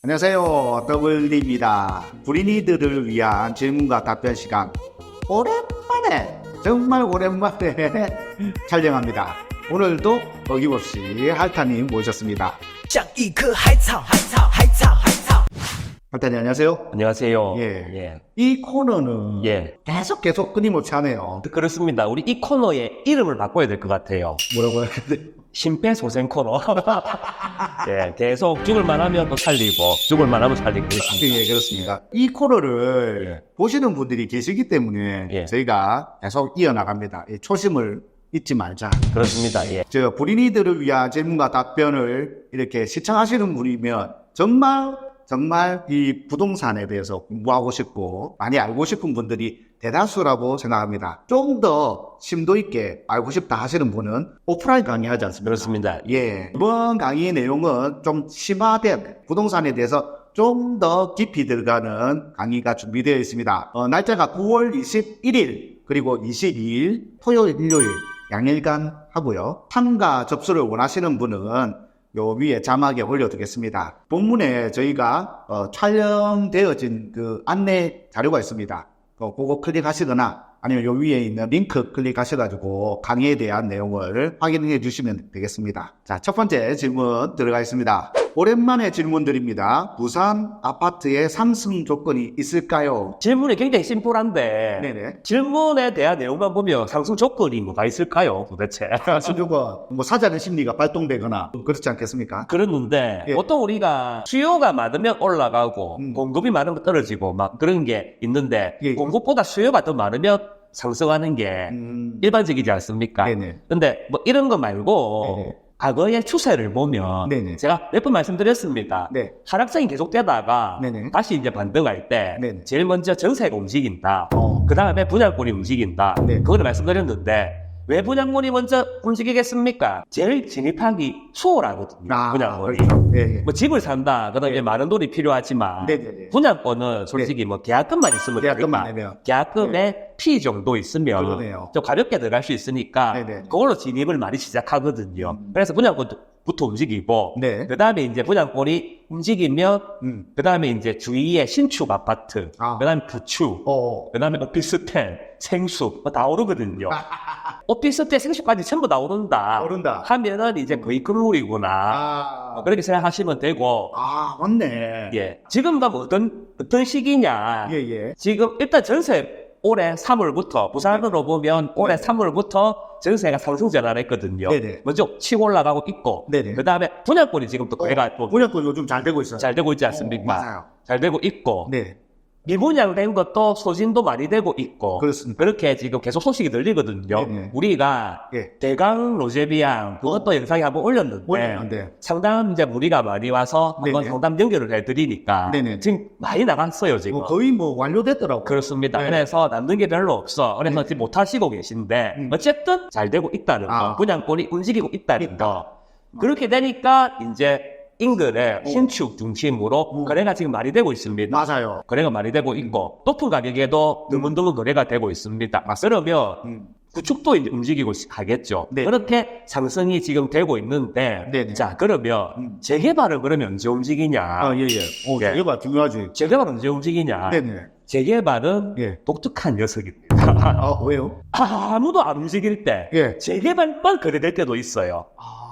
안녕하세요. 더블리입니다. 불인이들을 위한 질문과 답변 시간. 오랜만에, 정말 오랜만에 촬영합니다. 오늘도 어김없이 할타님 모셨습니다. 像一棵海草，海草，海草，海草。 할타님 안녕하세요. 안녕하세요. 예. 예. 이 코너는 예. 계속 계속 끊임없이 하네요. 그렇습니다. 우리 이 코너의 이름을 바꿔야 될 것 같아요. 뭐라고 해야 돼? 심폐소생 코너. 예, 계속 죽을 만하면 또 살리고, 죽을 만하면 살리고 그렇습니다. 예, 그렇습니다. 이 코너를 예. 보시는 분들이 계시기 때문에 예. 저희가 계속 이어나갑니다. 이 초심을 잊지 말자. 그렇습니다. 예. 저 불인이들을 위한 질문과 답변을 이렇게 시청하시는 분이면 정말 정말 이 부동산에 대해서 공부하고 싶고 많이 알고 싶은 분들이 대다수라고 생각합니다. 좀 더 심도 있게 알고 싶다 하시는 분은 오프라인 강의하지 않습니까? 그렇습니다. 예. 이번 강의 내용은 좀 심화된 부동산에 대해서 좀 더 깊이 들어가는 강의가 준비되어 있습니다. 어, 날짜가 9월 21일 그리고 22일 토요일 일요일 양일간 하고요. 참가 접수를 원하시는 분은 요 위에 자막에 올려두겠습니다. 본문에 저희가 어, 촬영되어진 그 안내 자료가 있습니다. 어, 그거 클릭하시거나 아니면 요 위에 있는 링크 클릭하셔가지고 강의에 대한 내용을 확인해 주시면 되겠습니다. 자, 첫 번째 질문 들어가겠습니다. 오랜만에 질문드립니다. 부산 아파트에 상승 조건이 있을까요? 질문이 굉장히 심플한데, 네네. 질문에 대한 내용만 보면 상승 조건이 뭐가 있을까요, 도대체? 상승 조건, 뭐 사자의 심리가 발동되거나 그렇지 않겠습니까? 그랬는데 예. 보통 우리가 수요가 많으면 올라가고 음. 공급이 많으면 떨어지고 막 그런 게 있는데 예. 공급보다 수요가 더 많으면 상승하는 게 음, 일반적이지 않습니까? 네네. 근데 뭐 이런 거 말고 네네. 과거의 추세를 보면 네네. 제가 몇 번 말씀드렸습니다. 네. 하락장이 계속되다가 네네. 다시 이제 반등할 때 네네. 제일 먼저 전세가 움직인다. 어, 그 다음에 분양권이 움직인다. 네. 그거를 말씀드렸는데 왜 분양권이 먼저 움직이겠습니까? 제일 진입하기 수월하거든요. 아, 분양권이. 그렇죠. 예, 예. 뭐 집을 산다. 그다음에 네. 많은 돈이 필요하지만 네 네 네. 분양권은 솔직히 뭐 계약금만 있으면 계약금만 되니까 내면. 계약금의 피 정도 있으면 그러네요. 좀 가볍게 들어갈 수 있으니까 네네. 그걸로 진입을 많이 시작하거든요. 음. 그래서 분양권 부터 움직이고 네. 그다음에 이제 분양권이 움직이면 음. 그다음에 이제 주위에 신축 아파트, 아. 그다음에 부축, 어, 그다음에 오피스텔, 생수 뭐다 오르거든요. 오피스텔, 생수까지 전부 다 오른다. 오른다. 하면은 이제 거의 금물이구나. 아, 그렇게 생각하시면 되고 아, 맞네. 예. 지금 가 어떤, 어떤 시기냐. 예, 예. 지금 일단 전세 올해 3월부터, 부산으로 보면 올해 네. 3월부터 전세가 상승 전환을 했거든요. 네네. 먼저 치고 올라가고 있고. 네네. 그 다음에 분양권이 지금 또 거래가 또잘 분양권 요즘 잘 되고 있어요. 되고 있지 어, 않습니까? 맞아요. 잘 되고 있고. 네, 미분양 된 것도 소진도 많이 되고 있고. 그렇습니다. 그렇게 지금 계속 소식이 들리거든요. 네네. 우리가 예. 대강 로제비앙 그것도 영상에 한번 올렸는데 올렸는데. 상담 이제 무리가 많이 와서 한번 네네. 상담 연결을 해드리니까 네 네. 지금 많이 나갔어요 지금. 뭐 거의 뭐 완료됐더라고. 그렇습니다. 네. 그래서 남는 게 별로 없어. 그래서 네. 지금 못 하시고 계신데 음. 어쨌든 잘 되고 있다는 아. 거, 분양권이 움직이고 있다는 있다. 거. 그렇게 되니까 이제 인근의 어. 신축 중심으로 어. 거래가 지금 많이 되고 있습니다. 맞아요. 거래가 많이 되고 있고 높은 가격에도 드문드문 거래가 되고 있습니다. 그러면 음. 구축도 이제 움직이고 가겠죠. 네. 그렇게 상승이 지금 되고 있는데, 네네. 자 그러면 음. 재개발은 그러면 언제 움직이냐? 아, 예, 예. 오, 예. 이거 중요하지. 재개발은 언제 움직이냐? 네네. 재개발은 예. 독특한 녀석입니다. 아, 왜요? 아무도 안 움직일 때 예. 재개발만 거래될 때도 있어요.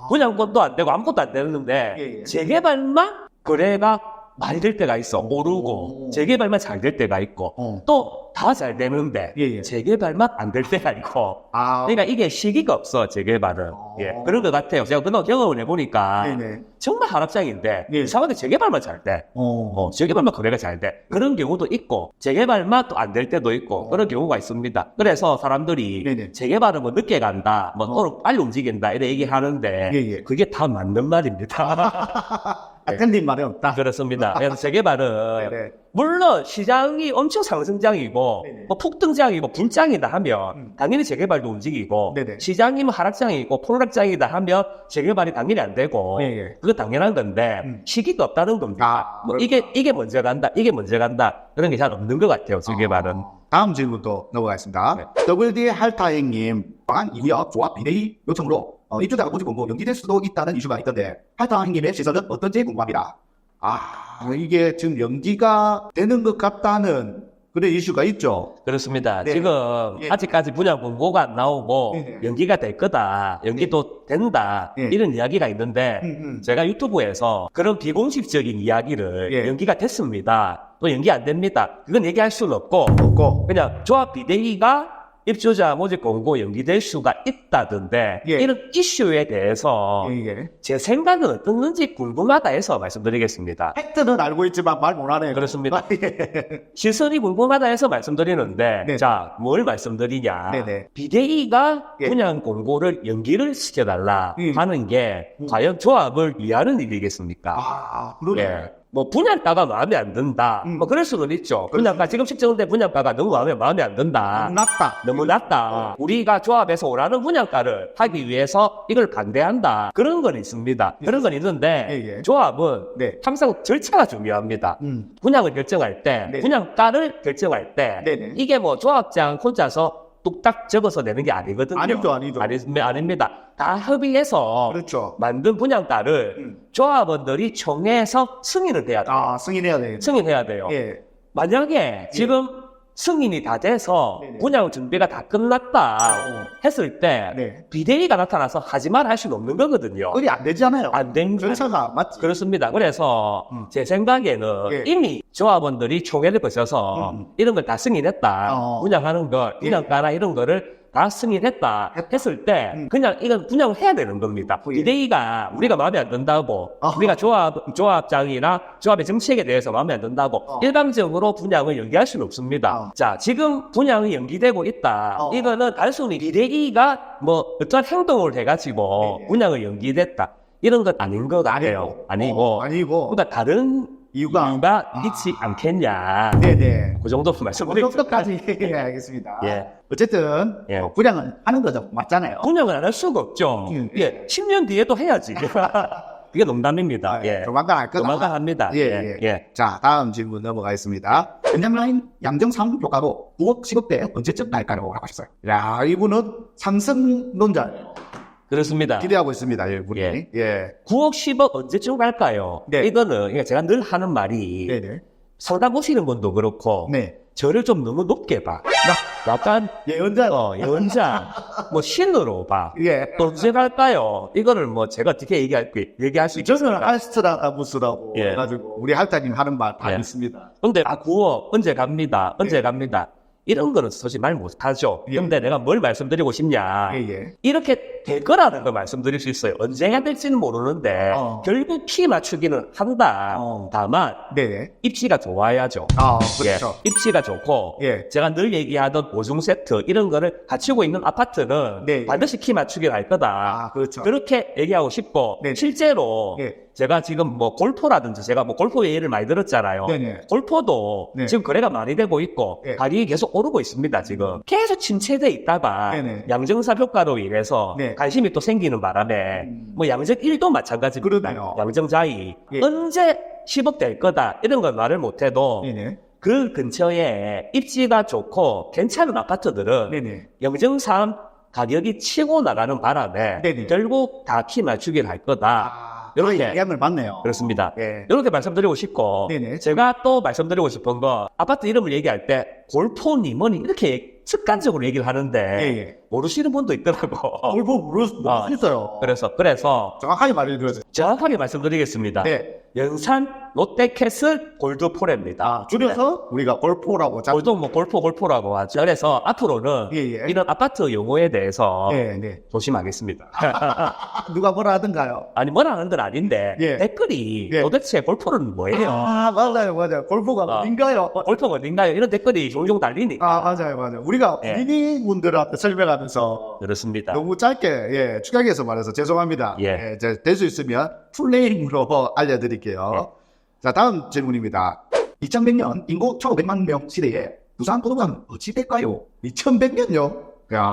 아, 분양권도 안 되고 아무것도 안 되는데 예, 예. 재개발만 거래가 많이 될 때가 있어. 오. 오르고 재개발만 잘 될 때가 있고 어. 또 다 잘 되는데 예, 예. 재개발만 안 될 때가 있고 아, 그러니까 이게 시기가 없어 재개발은 어. 예 그런 것 같아요. 제가 그동안 경험을 해보니까 네네. 정말 하락장인데 예. 이상하게 재개발만 잘 돼. 어, 어, 재개발만 거래가 잘 돼. 그런 경우도 있고, 재개발만 또 안 될 때도 있고, 어. 그런 경우가 있습니다. 그래서 사람들이 네네. 재개발은 뭐 늦게 간다, 뭐 어. 또는 빨리 움직인다, 이렇게 얘기하는데, 예, 예. 그게 다 맞는 말입니다. 아, 틀린 말이 없다. 그렇습니다. 그래서 재개발은, 네네. 물론 시장이 엄청 상승장이고, 네네. 뭐 폭등장이고, 불장이다 하면, 음. 당연히 재개발도 움직이고, 네네. 시장이 뭐 하락장이고, 폭락장이다 하면, 재개발이 당연히 안 되고, 예, 예. 그거 당연한 건데, 음. 시기가 없다는 겁니다. 아, 뭐. 이게 이게 먼저 간다, 이게 먼저 간다 그런 게 잘 없는 것 같아요. 재개발은. 아, 다음 질문도 넘어가겠습니다. 네. WD 할타행님, 방안 이후역 조합 비대위 요청으로 어, 입주자가 모집 공고 연기될 수도 있다는 이슈가 있던데 할타행님의 시선은 어떤지 궁금합니다. 아, 이게 지금 연기가 되는 것 같다는 그런 이슈가 있죠. 그렇습니다. 네. 지금 예. 아직까지 분양 공고가 안 나오고 네네. 연기가 될 거다, 연기도 된다 예. 이런 이야기가 있는데 음, 음. 제가 유튜브에서 그런 비공식적인 이야기를 예. 연기가 됐습니다. 또 연기 안 됩니다. 그건 얘기할 수는 없고 없고. 그냥 조합 비대위가 입주자 모집 공고 연기될 수가 있다던데 예. 이런 이슈에 대해서 예. 제 생각은 어떻는지 궁금하다 해서 말씀드리겠습니다. 팩트는 알고 있지만 말 못하네요. 그렇습니다. 아, 예. 실선이 궁금하다 해서 말씀드리는데 네. 자 뭘 말씀드리냐 네네. 비대위가 예. 분양 공고를 연기를 시켜달라 음. 하는 게 음. 과연 조합을 위하는 일이겠습니까? 아, 그러네. 예. 뭐 분양가가 마음에 안 든다. 음. 뭐 그럴 수는 있죠. 그렇죠. 분양가 지금 책정된 분양가가 너무 마음에 마음에 안 든다. 났다. 너무 낮다. 우리가 조합에서 오라는 분양가를 하기 위해서 이걸 반대한다. 그런 건 있습니다. 그런 건 있는데 예, 예. 조합은 네. 항상 절차가 중요합니다. 음. 분양을 결정할 때, 네. 분양가를 결정할 때, 네 네. 이게 뭐 조합장 혼자서 뚝딱 적어서 내는 게 아니거든요. 아니죠, 아니죠. 아니, 아닙니다. 다 협의해서 그렇죠. 만든 분양가를 음. 조합원들이 총회에서 승인을 해야 돼요. 아, 승인해야 되겠네. 승인해야 돼요. 예. 만약에 지금 승인이 다 돼서 네네. 분양 준비가 다 끝났다 어. 했을 때 네. 비대위가 나타나서 하지 말아 할 수는 없는 거거든요. 그게 안 되잖아요. 안 됩니다. 절차가 맞지. 그렇습니다. 그래서 음. 제 생각에는 예. 이미 조합원들이 총회를 거쳐서 음. 이런 걸 다 승인했다. 어. 분양하는 걸, 예. 분양가나 이런 거를 다 승인했다 했다. 했을 때 음. 그냥 이건 분양을 해야 되는 겁니다. 예. 비대위가 우리가 마음에 안 든다고 어. 우리가 조합 조합장이나 조합의 정책에 대해서 마음에 안 든다고 어. 일방적으로 분양을 연기할 수는 없습니다. 어. 자 지금 분양이 연기되고 있다. 어. 이거는 단순히 비대위가 뭐 어떤 행동을 해가지고 네네. 분양을 연기됐다. 이런 건 아닌 것 같아요. 아니고. 어, 아니고. 그러니까 다른 이유가. 이유가 아. 있지 않겠냐. 네네. 그 정도 그 말씀드리겠습니다. 정도까지 예, 알겠습니다. 예. 어쨌든 예. 어, 분양은 하는 거죠. 맞잖아요. 분양을 안 할 수가 없죠. 예. 예. 10년 뒤에도 해야지. 그게 농담입니다. 아, 예. 조만간 할 거다. 조만간 합니다. 예, 예. 예. 예. 자, 다음 질문 넘어가겠습니다. 연장라인 양정상 효과로 9억 10억대 언제쯤 날까요? 라고 하셨어요. 야, 이분은 상승론자예요. 그렇습니다. 기대하고 있습니다, 이분이. 예. 예. 9억, 10억 언제쯤 갈까요? 네. 이거는 그러니까 제가 늘 하는 말이 네네. 상담 오시는 분도 그렇고 네. 저를 좀 너무 높게 봐. 약간 예언자. 어, 예언자, 뭐 신으로 봐. 예. 또 언제 갈까요? 이거를 뭐 제가 어떻게 얘기할, 얘기할 수 저는 있겠습니까? 알스트라무스라고 예. 해가지고 우리 할타님 하는 말다 예. 있습니다. 근데 아 9억 언제 갑니다. 언제 예. 갑니다. 이런 거는 솔직히 말 못하죠. 예. 근데 내가 뭘 말씀드리고 싶냐. 예, 예. 이렇게 될 거라는 걸 말씀드릴 수 있어요. 언제 해야 될지는 모르는데 어. 결국 키 맞추기는 한다. 어. 다만 네네. 입지가 좋아야죠. 아, 그렇죠. 예, 입지가 좋고 예. 제가 늘 얘기하던 보증 세트 이런 거를 갖추고 있는 아파트는 네. 반드시 키 맞추기를 할 거다. 아, 그렇죠. 그렇게 얘기하고 싶고 네. 실제로 예. 제가 지금 뭐 골프라든지 제가 뭐 골프 예를 많이 들었잖아요. 네네. 골프도 네. 지금 거래가 많이 되고 있고 네. 가격이 계속 오르고 있습니다. 지금 계속 침체돼 있다가 네네. 양정사 효과로 인해서 네. 관심이 또 생기는 바람에 음. 뭐 양정 1도 마찬가지입니다. 그러네요. 양정 자이 예. 언제 10억 될 거다 이런 걸 말을 못해도 네네. 그 근처에 입지가 좋고 괜찮은 아파트들은 네네. 영정삼 가격이 치고 나가는 바람에 네네. 결국 다 키 맞추기를 할 거다. 아, 이렇게. 아, 영향을 받네요. 그렇습니다. 예. 이렇게 말씀드리고 싶고 네네. 제가 또 말씀드리고 싶은 거 아파트 이름을 얘기할 때 골프니 뭐니 이렇게 습관적으로 얘기를 하는데 예, 예. 모르시는 분도 있더라고. 골프 모를 수 아, 있어요. 그래서 그래서 정확하게 말해드려야 정확하게 말씀드리겠습니다. 네. 연산 롯데캐슬 골드포레입니다. 아, 줄여서 우리가 골프라고 잡. 골도 뭐 골프 골프라고 하죠. 그래서 앞으로는 예, 예. 이런 아파트 용어에 대해서 네, 네. 조심하겠습니다. 누가 뭐라 하던가요? 아니 뭐라는 건 아닌데 예. 댓글이 예. 도대체 골프는 뭐예요? 아, 맞아요, 맞아요. 골프가 아. 어딘가요? 어, 골프가 어딘가요? 이런 댓글이 종종 달리니까 아, 맞아요, 맞아요. 우리가 예. 어린이분들한테 설명하 면서 그렇습니다. 너무 짧게, 예, 축약해서 말해서 죄송합니다. 예. 될수 있으면 풀네임으로 알려드릴게요. 자, 다음 질문입니다. 2100년 인구 1500만 명 시대에 부산 부동산 어찌 될까요? 2100년요? 야,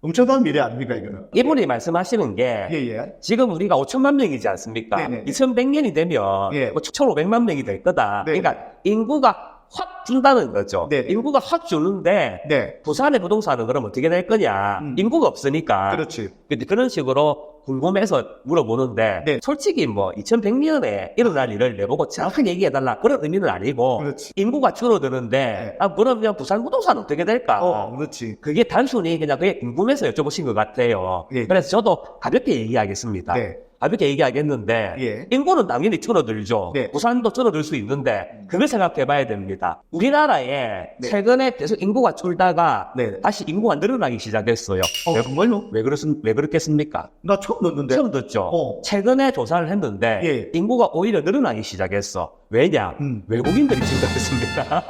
엄청난 미래 아닙니까, 이거는? 이분이 말씀하시는 게 예, 예. 지금 우리가 5천만 명이지 않습니까? 네네. 2100년이 되면 예. 뭐 1,500만 명이 될 거다. 네. 그러니까 인구가 확 준다는 거죠. 네. 인구가 확 주는데 네. 부산의 부동산은 그럼 어떻게 될 거냐? 음. 인구가 없으니까. 그렇지. 근데 그런 식으로 궁금해서 물어보는데 네. 솔직히 뭐 2100년에 일어날 일을 내보고 정확하게 얘기해달라 그런 의미는 아니고 그렇지. 인구가 줄어드는데 네. 아 그러면 부산 부동산 어떻게 될까? 어, 그렇지. 그게 단순히 그냥 그게 궁금해서 여쭤보신 것 같아요. 예. 그래서 저도 가볍게 얘기하겠습니다. 네. 가볍게 얘기하겠는데 예. 인구는 당연히 줄어들죠. 네. 부산도 줄어들 수 있는데 그걸 생각해 봐야 됩니다. 우리나라에 네. 최근에 계속 인구가 줄다가 네. 다시 인구가 늘어나기 시작했어요. 어, 왜, 정말요? 왜, 그렇, 왜 그렇겠습니까? 나 처음 듣는데. 처음 듣죠. 어. 최근에 조사를 했는데 예. 인구가 오히려 늘어나기 시작했어. 왜냐? 음. 외국인들이 증가했습니다.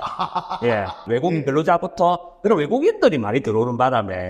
예, 외국인 예. 근로자부터 그런 외국인들이 많이 들어오는 바람에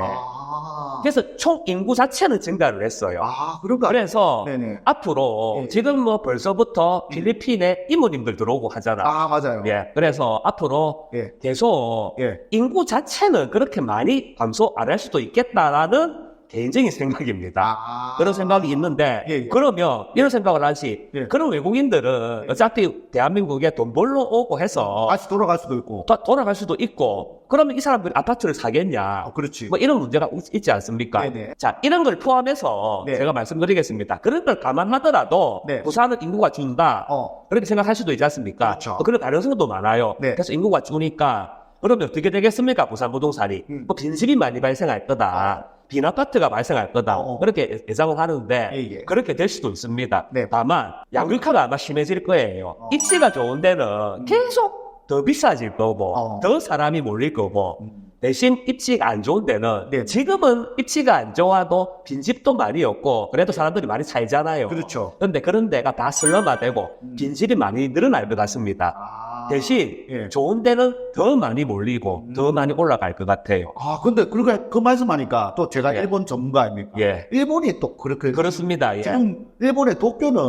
아. 그래서 총 인구 자체는 증가를 했어요. 아, 그런가? 그래서 네네. 앞으로 예. 지금 뭐 벌써부터 필리핀에 이모님들 들어오고 하잖아. 아, 맞아요. 예, 그래서 앞으로 예. 계속 예. 인구 자체는 그렇게 많이 감소 안 할 수도 있겠다라는 개인적인 생각입니다. 아. 그런 생각이 있는데 예, 예. 그러면 이런 생각을 하지 예. 그런 외국인들은 어차피 대한민국에 돈 벌러 오고 해서 다시 돌아갈 수도 있고. 또 돌아갈 수도 있고 그러면 이 사람들이 아파트를 사겠냐 어, 그렇지. 뭐 이런 문제가 있- 있지 않습니까? 네네. 자 이런 걸 포함해서 네. 제가 말씀드리겠습니다. 그런 걸 감안하더라도 네. 부산은 인구가 준다 어. 그렇게 생각할 수도 있지 않습니까? 그렇죠. 어, 그런 가능성도 많아요. 네. 그래서 인구가 주니까 그러면 어떻게 되겠습니까? 부산 부동산이 음. 뭐 빈집이 많이 발생할 거다. 빈 아파트가 발생할 거다. 어. 그렇게 예상을 하는데 예, 예. 그렇게 될 수도 있습니다. 네. 다만 양극화가 아마 심해질 거예요. 어. 입지가 좋은 데는 계속 더 비싸질 거고 어. 더 사람이 몰릴 거고 음. 대신 입지가 안 좋은 데는 네. 지금은 입지가 안 좋아도 빈집도 많이 없고 그래도 사람들이 많이 살잖아요. 그렇죠. 그런데 그런 데가 다 슬럼화되고 음. 빈집이 많이 늘어날 것 같습니다. 아. 대신 예. 좋은 데는 더 많이 몰리고 음. 더 많이 올라갈 것 같아요. 아, 근데 그렇게 그 말씀하니까 또 제가 예. 일본 전문가 아닙니까? 예. 일본이 또 그렇게 그렇습니다. 예. 지금 일본의 도쿄는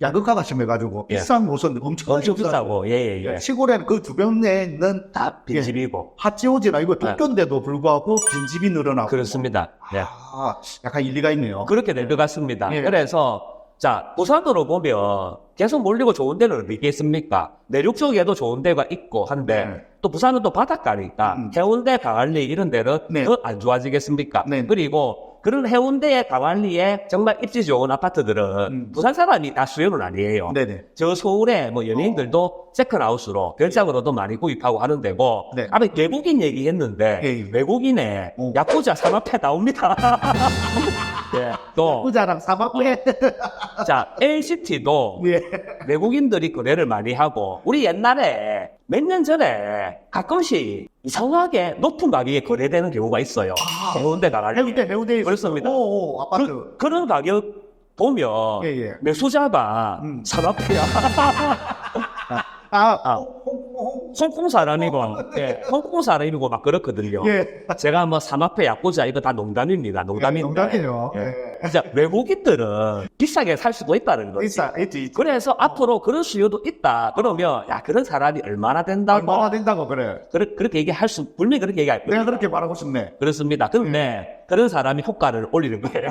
양극화가 심해가지고 예. 비싼 곳은 엄청 엄청 비싸고, 예, 예, 예. 시골에는 그 주변에는 다 빈집이고. 하치오지나 이거 도쿄인데도 불구하고 빈집이 늘어나고 그렇습니다. 예. 아, 약간 일리가 있네요. 그렇게 될 것 같습니다. 예. 그래서, 자, 부산으로 보면 계속 몰리고 좋은 데는 어디 있겠습니까? 내륙 쪽에도 좋은 데가 있고 한데, 네. 또 부산은 또 바닷가니까, 음. 해운대, 강안리 이런 데는 네. 더안 좋아지겠습니까? 네. 그리고 그런 해운대의 강안리에 정말 입지 좋은 아파트들은 음. 부산 사람이 다 수요는 아니에요. 네네. 저 서울에 뭐 연예인들도 세컨하우스로 별장으로도 많이 구입하고 하는 데고 네. 아까 외국인 얘기했는데 예, 예. 외국인의 어. 야쿠자 산업회 나옵니다. 예, 또, 후자랑 사막회. 자, LCT도 예. 외국인들이 거래를 많이 하고, 우리 옛날에 몇 년 전에 가끔씩 이상하게 높은 가격에 거래되는 경우가 있어요. 아. 해운대 나갈 해운대, 때. 해운대. 그렇습니다. 오, 오, 아파트. 그, 그런 가격 보면 예, 예. 매수자가 음. 산업회야. 아, 아. 홍. 홍콩 사람이고, 예, 홍콩 사람이고 막 그렇거든요. 예. 제가 뭐 삼합회 야구자 이거 다 농담입니다. 농담인데. 농담이에요. 예. 예. 진짜 외국인들은 비싸게 살 수도 있다는 거지. 있어, 있지, 있지. 그래서 앞으로 그런 수요도 있다. 그러면 야 그런 사람이 얼마나 된다고? 얼마나 된다고 그래. 그렇게, 그렇게 얘기할 수 분명히 그렇게 얘기할 거예요. 내가 그렇게 말하고 싶네. 그렇습니다. 그런데 그런 사람이 호가를 올리는 거예요.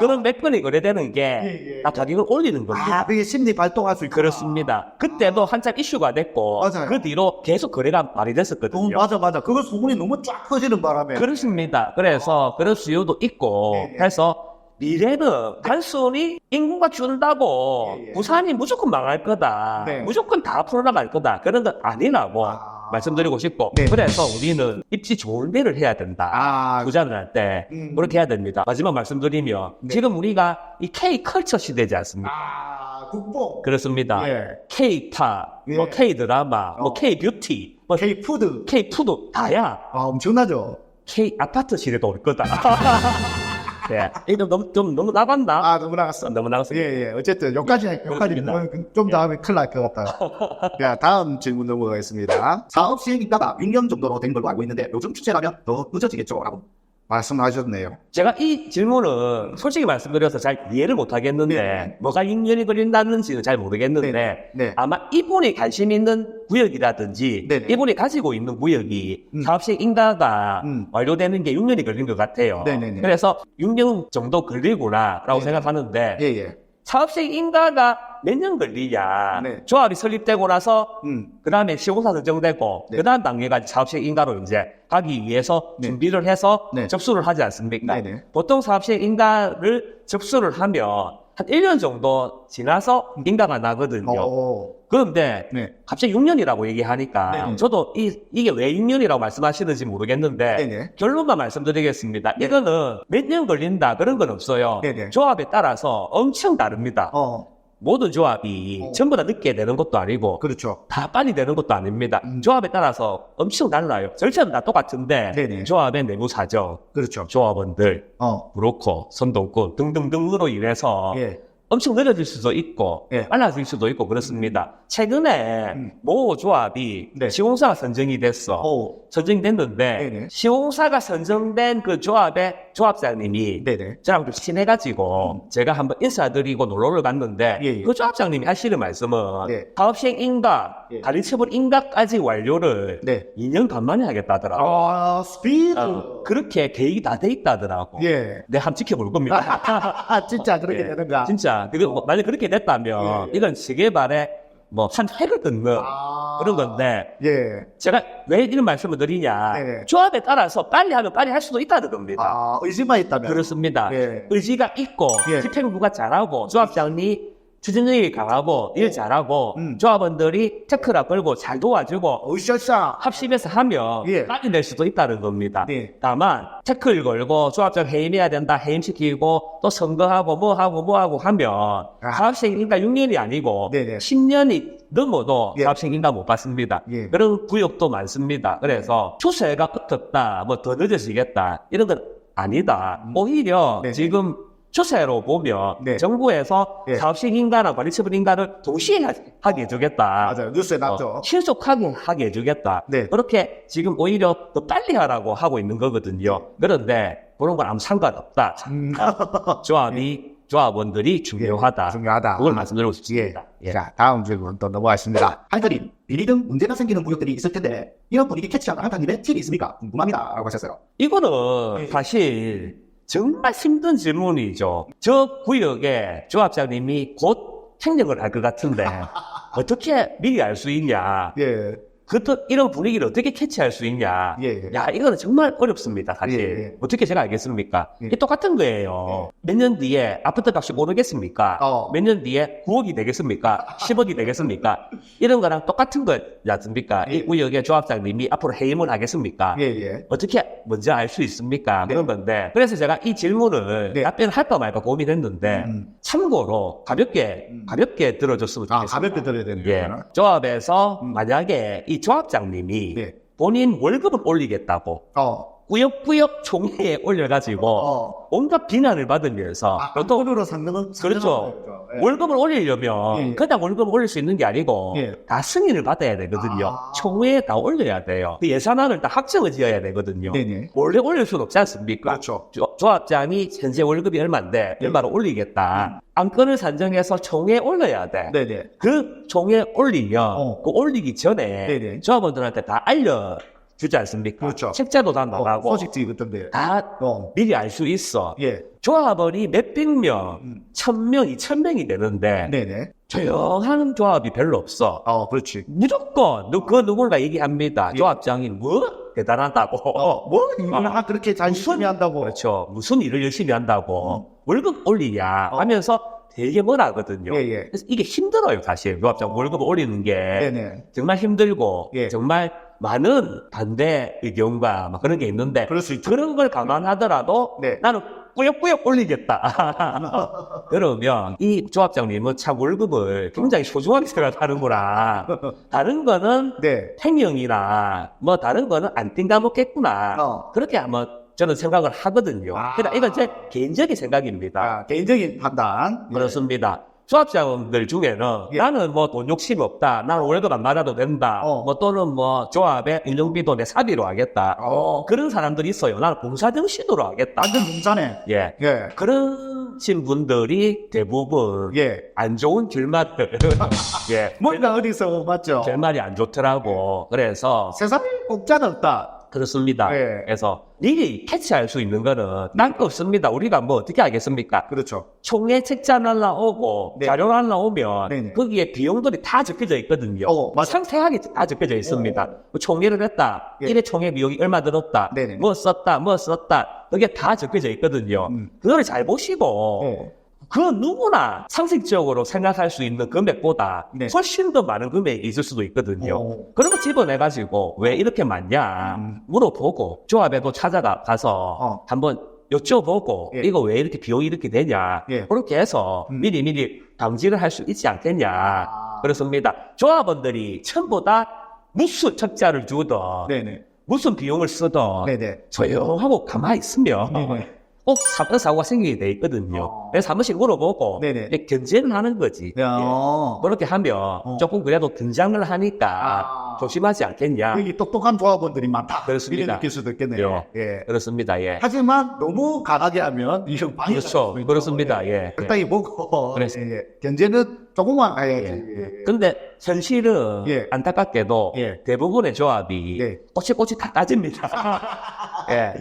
그런 몇 건이 거래되는 게 예, 예. 다 가격을 올리는 겁니다. 아, 그게 심리 발동할 수 있고. 그렇습니다. 그때도 한참 이슈가 됐고 맞아요. 그 뒤로 계속 거래가 많이 어, 됐었거든요. 맞아, 맞아. 그거 소문이 너무 쫙 퍼지는 바람에. 그렇습니다. 그래서 그런 수요도 있고 예, 예. 해서 미래는 단순히 인구가 준다고 예, 예. 부산이 무조건 망할 거다. 네. 무조건 다 풀어나갈 거다. 그런 건 아니라고 아. 말씀드리고 싶고 네. 그래서 우리는 입지 좋은 데를 해야 된다. 아, 투자를 할 때 음. 그렇게 해야 됩니다. 마지막 말씀드리면 네. 지금 우리가 이 K 컬처 시대지 않습니까? 아, 국뽕. 그렇습니다. 예. K 팝, 뭐 예. K 드라마, 뭐 어. K 뷰티, 뭐 K 푸드. K 푸드 다야. 아, 엄청나죠? K 아파트 시대도 올 거다. 네, 이거 너무 좀 너무 나갔나? 아, 너무 나갔어. 너무 나갔습니다. 예, 예. 어쨌든, 여기까지, 여기까지. 그렇습니다. 좀 다음에 큰일 날 것 같다. 자, 다음 질문 넘어가겠습니다. 사업 시행 인가가 6년 정도로 된 걸로 알고 있는데, 요즘 추세라면 더 늦어지겠죠? 라고 말씀하셨네요. 제가 이 질문은 솔직히 말씀드려서 잘 이해를 못 하겠는데 네. 뭐가 6년이 걸린다는지는 잘 모르겠는데 네, 네. 아마 이분이 관심 있는 구역이라든지 네, 네. 이분이 가지고 있는 구역이 음. 사업식 인가가 음. 완료되는 게 6년이 걸린 것 같아요. 네, 네, 네. 그래서 6년 정도 걸리구나라고 네. 생각하는데 예, 예. 사업식 인가가 몇 년 걸리냐. 네. 조합이 설립되고 나서 음. 그 다음에 시공사 선정되고 네. 그 다음 단계가 사업식 인가로 이제 가기 위해서 네. 준비를 해서 네. 접수를 하지 않습니까? 네네. 보통 사업식 인가를 접수를 하면 한 1년 정도 지나서 인가가 나거든요. 어. 그런데 네. 갑자기 6년이라고 얘기하니까 네네. 저도 이, 이게 왜 6년이라고 말씀하시는지 모르겠는데 네네. 결론만 말씀드리겠습니다. 이거는 몇 년 걸린다 그런 건 없어요. 네네. 조합에 따라서 엄청 다릅니다. 어. 모든 조합이 어. 전부 다 늦게 되는 것도 아니고 그렇죠. 다 빨리 되는 것도 아닙니다. 음. 조합에 따라서 엄청 달라요. 절차는 다 똑같은데 네네. 조합의 내부 사정, 그렇죠. 조합원들, 어. 브로커, 선동권 등등등으로 인해서 예. 엄청 늦어질 수도 있고 예. 빨라질 수도 있고 그렇습니다. 최근에 음. 모 조합이 네. 시공사가 선정이 됐어. 어. 선정이 됐는데 네네. 시공사가 선정된 그 조합의 조합장님이 네네. 저랑 좀 친해가지고 제가 한번 인사드리고 놀러를 갔는데 음. 예, 예. 그 조합장님이 하시는 말씀은 네. 사업시행 인가, 예. 가리처분 인가까지 완료를 네. 2년 반 만에 하겠다더라고. 아, 스피드. 어, 그렇게 계획이 다 돼 있다더라고. 예. 내가 한번 지켜볼 겁니다. 아, 진짜 그렇게 예. 되는가? 진짜 그거 뭐 만약 그렇게 됐다면 예, 예. 이건 세계 발에 뭐한 획을 긋는 아. 그런 건데 예. 제가 왜 이런 말씀을 드리냐 네네. 조합에 따라서 빨리 하면 빨리 할 수도 있다는 겁니다. 아, 의지만 있다면. 그렇습니다. 예. 의지가 있고 예. 집행부가 잘하고 조합장이 추진력이 강하고 일 잘하고 음. 조합원들이 체크라 걸고 잘 도와주고 으쌰쌰. 합심해서 하면 예. 빨리 낼 수도 있다는 겁니다. 네. 다만 체크를 걸고 조합장 해임해야 된다 해임시키고 또 선거하고 뭐하고 뭐하고 하면 사업식 인가 6년이 아니고 아. 네네. 10년이 넘어도 예. 사업식 인가 못 받습니다. 예. 그런 구역도 많습니다. 그래서 추세가 어떻다 뭐 더 늦어지겠다 이런 건 아니다. 오히려 음. 네. 지금 추세로 보면 네. 정부에서 예. 사업식 인가나 관리처분 인가를 동시에 하- 하게 해주겠다. 맞아요. 뉴스에 났죠. 어, 신속하게 하게 해주겠다. 네. 그렇게 지금 오히려 더 빨리 하라고 하고 있는 거거든요. 그런데 그런 건 아무 상관없다. 음. 조합이 조합원들이 중요하다. 예, 중요하다. 그걸 말씀드리고 예. 싶습니다. 예. 자, 다음 질문 또 넘어가겠습니다. 한사님, 비리 등 문제가 생기는 구역들이 있을 텐데, 이런 분위기 캐치하는 한사님의 팁이 있습니까? 궁금합니다. 라고 하셨어요. 이거는 예. 사실 정말 힘든 질문이죠. 저 구역에 조합장님이 곧 행정을 할 것 같은데 어떻게 미리 알 수 있냐? 예. 그 이런 분위기를 어떻게 캐치할 수 있냐? 예. 야, 이거는 정말 어렵습니다, 사실. 예, 예. 어떻게 제가 알겠습니까? 예. 이게 똑같은 거예요. 몇년 뒤에 아파트 값이 오르겠습니까? 어. 몇년 뒤에 9억이 되겠습니까? 10억이 되겠습니까? 이런 거랑 똑같은 거지 않습니까? 예. 이 구역의 조합장님이 앞으로 해임을 하겠습니까? 예, 예. 어떻게 먼저 알 수 있습니까? 네. 그런 건데. 그래서 제가 이 질문을 네. 답변을 할까 말까 고민했는데, 음. 참고로 가볍게, 음. 가볍게 들어줬으면 아, 좋겠습니다. 가볍게 들어야 되는 예. 조합에서 음. 만약에 이 조합장님이 네. 본인 월급을 올리겠다고 어. 꾸역꾸역 총회에 올려가지고 어. 온갖 비난을 받으면서 아, 또 돈으로 상관은 그렇죠. 예. 월급을 올리려면 예, 예. 그냥 월급을 올릴 수 있는 게 아니고 예. 다 승인을 받아야 되거든요. 아. 총회에 다 올려야 돼요. 그 예산안을 다 확정을 지어야 되거든요. 네네. 원래 올릴 수는 없지 않습니까? 그렇죠. 조, 조합장이 현재 월급이 얼마인데 네. 얼마로 올리겠다. 안건을 산정해서 총회에 올려야 돼. 네네. 그 총회 올리면 어. 그 올리기 전에 네네. 조합원들한테 다 알려 주지 않습니까? 그렇죠. 책자도 다 어, 나가고 소식지 같던데. 다 어. 미리 알 수 있어. 예. 조합원이 몇백 명, 음. 천 명, 이천 명이 되는데 네네. 조용한 조합이 별로 없어. 어, 그렇지. 무조건 누, 그 누군가 얘기합니다. 예. 조합장이 뭐 대단하다고. 어, 뭐, 어. 아, 그렇게 잘 열심히 한다고. 그렇죠. 무슨 일을 열심히 한다고. 월급 올리냐 어. 하면서 되게 뭐라거든요. 예, 예. 그래서 이게 힘들어요, 사실. 조합장 월급 올리는 게. 네네. 정말 힘들고 예. 정말 많은 반대 의견과 막 그런 게 있는데 그럴 수 있죠. 그런 걸 감안하더라도 네. 나는 꾸역꾸역 올리겠다. 그러면 이 조합장님은 참 월급을 굉장히 소중하게 생각하는구나. 다른 거는 네. 횡령이나 뭐 다른 거는 안 띵가먹겠구나. 어. 그렇게 한번 저는 생각을 하거든요. 아. 그러니까 이건 제 개인적인 생각입니다. 아, 개인적인 판단. 예. 그렇습니다. 조합장들 중에는 예. 나는 뭐 돈 욕심 없다. 나는 월급 안 받아도 된다. 어. 뭐 또는 뭐 조합에 인정비도 내 사비로 하겠다. 어, 그런 사람들이 있어요. 나는 봉사정신으로 하겠다. 완전 공짜네. 예. 예. 그러신 분들이 대부분 예. 안 좋은 결말을 예. 뭔가 어디서 맞죠? 결말이 안 좋더라고. 그래서 세상에 공짜는 없다. 그렇습니다. 네. 그래서 미리 캐치할 수 있는 거는 딴거 없습니다. 우리가 뭐 어떻게 알겠습니까? 그렇죠. 총회 책자 날라오고 네. 자료 날라오면 네네. 거기에 비용들이 다 적혀져 있거든요. 어, 맞아. 상세하게 다 적혀져 있습니다. 뭐 총회를 했다. 예. 일회 총회 비용이 얼마 들었다. 네네. 뭐 썼다. 뭐 썼다. 그게 다 적혀져 있거든요. 음. 그거를 잘 보시고 네. 그 누구나 상식적으로 생각할 수 있는 금액보다 네. 훨씬 더 많은 금액이 있을 수도 있거든요. 어. 그런 거 집어내가지고 왜 이렇게 많냐 음. 물어보고 조합에도 찾아가 가서 어. 한번 여쭤보고 예. 이거 왜 이렇게 비용이 이렇게 되냐 예. 그렇게 해서 음. 미리 미리 감지를 할 수 있지 않겠냐 아. 그렇습니다. 조합원들이 전부 다 무슨 적자를 주든 네네. 무슨 비용을 쓰든 네네. 조용하고 가만히 있으면 네네. 꼭 사건 사고가 생기게 돼 있거든요. 어. 그래서 한 번씩 물어보고 네네. 견제를 하는 거지. 야. 예. 그렇게 하면 조금 그래도 긴장을 하니까 아. 조심하지 않겠냐. 여기 똑똑한 조합원들이 많다. 그렇습니다. 느낄 수도 있겠네요. 예. 그렇습니다. 예. 하지만 너무 강하게 하면 이거 많이 그렇죠. 그렇습니다. 예. 적당히 보고 그래서- 예, 예. 견제는 조금만 해야지. 예. 예, 예. 근데 현실은 예. 안타깝게도 예. 대부분의 조합이 예. 꼬치꼬치 다 따집니다. 예.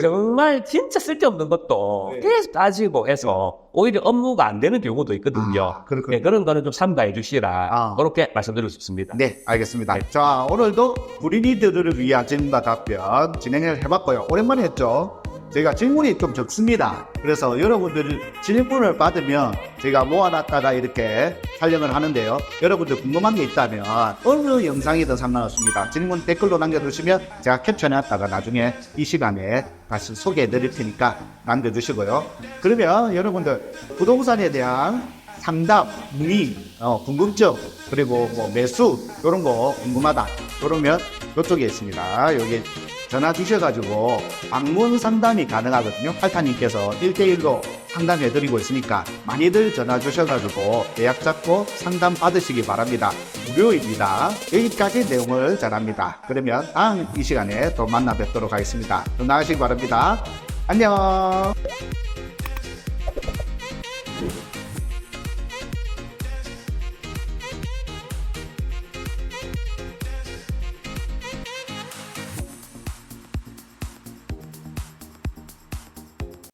정말 진짜 쓸데없는 것도 예. 계속 따지고 해서 오히려 업무가 안 되는 경우도 있거든요. 아, 그렇군요. 예, 그런 거는 좀 삼가해 주시라. 아. 그렇게 말씀드리고 싶습니다. 네, 알겠습니다. 자, 오늘도 불인이들을 위한 질문과 답변 진행을 해봤고요. 오랜만에 했죠. 저희가 질문이 좀 적습니다. 그래서 여러분들 질문을 받으면 제가 모아놨다가 이렇게 촬영을 하는데요. 여러분들 궁금한 게 있다면 어느 영상이든 상관없습니다. 질문 댓글로 남겨주시면 제가 캡처해놨다가 나중에 이 시간에 다시 소개해 드릴 테니까 남겨주시고요. 그러면 여러분들 부동산에 대한 상담, 문의, 어, 궁금증, 그리고 뭐 매수, 이런 거 궁금하다. 그러면 이쪽에 있습니다. 여기 전화 주셔가지고 방문 상담이 가능하거든요. 팔타님께서 1대1로 상담해드리고 있으니까 많이들 전화 주셔가지고 예약 잡고 상담 받으시기 바랍니다. 무료입니다. 여기까지 내용을 전합니다. 그러면 다음 이 시간에 또 만나 뵙도록 하겠습니다. 건강하시기 바랍니다. 안녕!